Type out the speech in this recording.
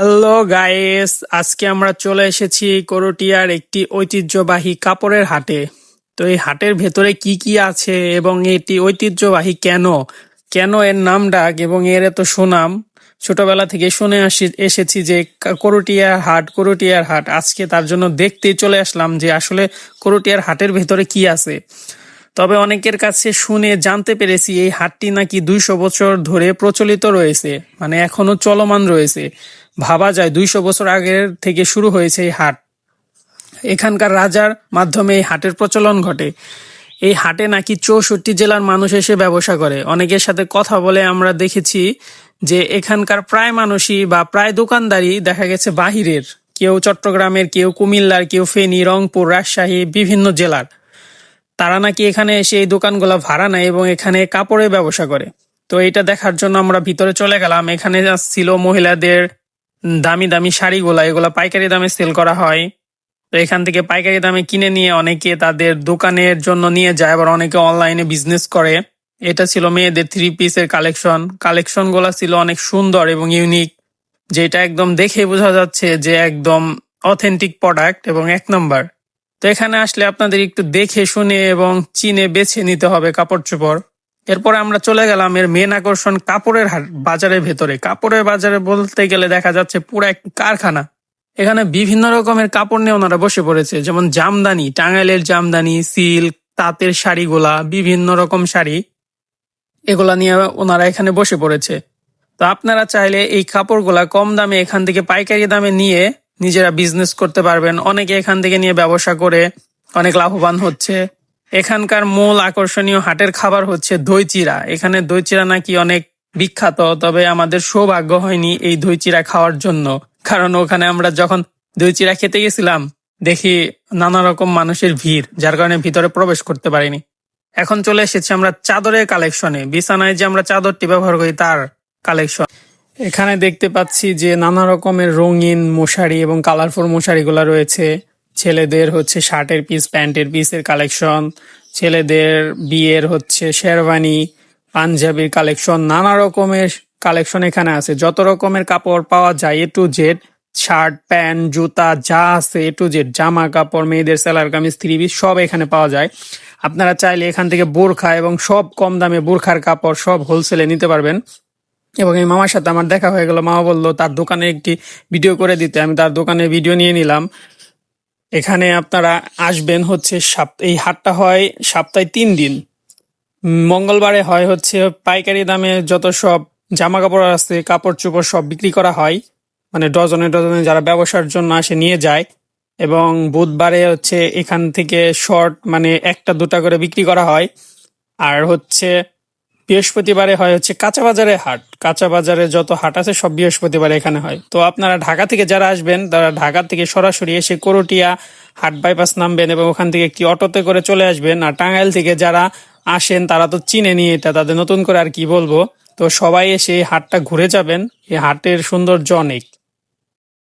Hello guys আজকে আমরা চলে এসেছি করটিয়ার একটি ঐতিহ্যবাহী কাপড়ের হাটে। তো এই হাটের ভেতরে কি কি আছে এবং এটি ঐতিহ্যবাহী কেন? কেন এর নাম ডাক এবং এর এত সুনাম? ছোটবেলা থেকে শুনে আসি, এসেছি যে করটিয়ার হাট করটিয়ার হাট। আজকে তার জন্য দেখতেই চলে আসলাম যে আসলে করটিয়ার হাটের ভেতরে কি আছে। তবে অনেকের কাছে শুনে জানতে পেরেছি এই হাটটি নাকি দুইশো বছর ধরে প্রচলিত রয়েছে মানে এখনও চলমান রয়েছে। ভাবা যায় দুইশো বছর আগের থেকে শুরু হয়েছে এই হাট। এখানকার রাজার মাধ্যমে এই হাটের প্রচলন ঘটে। এই হাটে নাকি চৌষট্টি জেলার মানুষ এসে ব্যবসা করে। অনেকের সাথে কথা বলে আমরা দেখেছি যে এখানকার প্রায় মানুষই বা প্রায় দোকানদারই দেখা গেছে বাহিরের। কেউ চট্টগ্রামের, কেউ কুমিল্লার, কেউ ফেনী, রংপুর, রাজশাহী, বিভিন্ন জেলার। তারা নাকি এখানে এসে এই দোকানগুলো ভাড়া নেয় এবং এখানে কাপড়ের ব্যবসা করে। তো এটা দেখার জন্য আমরা ভিতরে চলে গেলাম। এখানে ছিল মহিলাদের দামি দামি শাড়িগুলা। এগুলো পাইকারি দামে সেল করা হয়। তো এখান থেকে পাইকারি দামে কিনে নিয়ে অনেকে তাদের দোকানের জন্য নিয়ে যায়। আবার অনেকে অনলাইনে বিজনেস করে। এটা ছিল মেয়েদের থ্রি পিসের কালেকশন কালেকশনগুলা ছিল অনেক সুন্দর এবং ইউনিক যেটা একদম দেখে বোঝা যাচ্ছে যে একদম অথেন্টিক প্রোডাক্ট এবং এক নম্বর তো এখানে আসলে আপনাদের একটু দেখে শুনে এবং চিনে বেছে নিতে হবে কাপড় চোপড়। এরপরে আমরা চলে গেলাম এর মেন আকর্ষণ কাপড়ের বাজারের ভেতরে। কাপড়ের বাজারে বলতে গেলে দেখা যাচ্ছে পুরো এক কারখানা। এখানে বিভিন্ন রকমের কাপড় নিয়ে ওনারা বসে পড়েছে। যেমন জামদানি, টাঙ্গাইলের জামদানি, সিল্ক, তাঁতের শাড়িগুলা, বিভিন্ন রকম শাড়ি এগুলা নিয়ে ওনারা এখানে বসে পড়েছে। তো আপনারা চাইলে এই কাপড়গুলা কম দামে এখান থেকে পাইকারি দামে নিয়ে নিজেরা বিজনেস করতে পারবেন। অনেকে এখান থেকে নিয়ে ব্যবসা করে অনেক লাভবান হচ্ছে। এখানকার মূল আকর্ষণীয় হাটের খাবার হচ্ছে দই চিরা। এখানে দই চিরা নাকি অনেক বিখ্যাত, তবে আমাদের সৌভাগ্য হয়নি এই দই চিরা খাওয়ার জন্য। কারণ ওখানে আমরা যখন দই চিরা খেতে গেছিলাম, দেখি নানা রকম মানুষের ভিড়, যার কারণে ভিতরে প্রবেশ করতে পারিনি। এখন চলে এসেছি আমরা চাদরের কালেকশনে বিছানায় যে আমরা চাদরটি ব্যবহার করি, তার কালেকশন এখানে দেখতে পাচ্ছি যে নানা রকমের রঙিন মশারি এবং কালারফুল মশারিগুলো রয়েছে। ছেলেদের হচ্ছে শার্টের পিস প্যান্টের পিসের কালেকশন ছেলেদের বিয়ের হচ্ছে শেরওয়ানি, পাঞ্জাবির কালেকশন নানা রকমের কালেকশন এখানে আছে। যত রকমের কাপড় পাওয়া যায় A to Z shirt, pant, জুতা, যা আছে এ টু জেড জামা, কাপড়, মেয়েদের সেলার কামিজ, থ্রি পিস, সব এখানে পাওয়া যায়। আপনারা চাইলে এখান থেকে বোরখা এবং সব কম দামে বোরখার কাপড় সব হোলসেলে নিতে পারবেন। এবং এই মামার সাথে আমার দেখা হয়ে গেল। মামা বলল, তার দোকানে একটি ভিডিও করে দিতে। আমি তার দোকানে ভিডিও নিয়ে নিলাম। এখানে আপনারা আসবেন হচ্ছে এই হাটটা হয় সপ্তাহে তিন দিন। মঙ্গলবারে হয় হচ্ছে পাইকারি দামে যত সব জামা কাপড় আছে কাপড় চোপড় সব বিক্রি করা হয়। মানে ডজনে ডজনে যারা ব্যবসার জন্য আসে নিয়ে যায়। এবং বুধবারে হচ্ছে এখান থেকে শর্ট মানে একটা দুটা করে বিক্রি করা হয়। আর হচ্ছে বৃহস্পতিবারে হয় হচ্ছে কাঁচা বাজারে হাট। কাঁচা বাজারে যত হাট আছে সব বৃহস্পতিবার এখানে হয়। তো আপনারা ঢাকা থেকে যারা আসবেন, তারা ঢাকা থেকে সরাসরি এসে করটিয়া হাট বাইপাস নামবেন এবং ওখান থেকে একটি অটোতে করে চলে আসবেন। আর টাঙ্গাইল থেকে যারা আসেন, তারা তো চিনে নিয়ে এটা, তাদের নতুন করে আর কি বলব। তো সবাই এসে হাটটা ঘুরে যাবেন। এই হাটের সৌন্দর্য অনেক।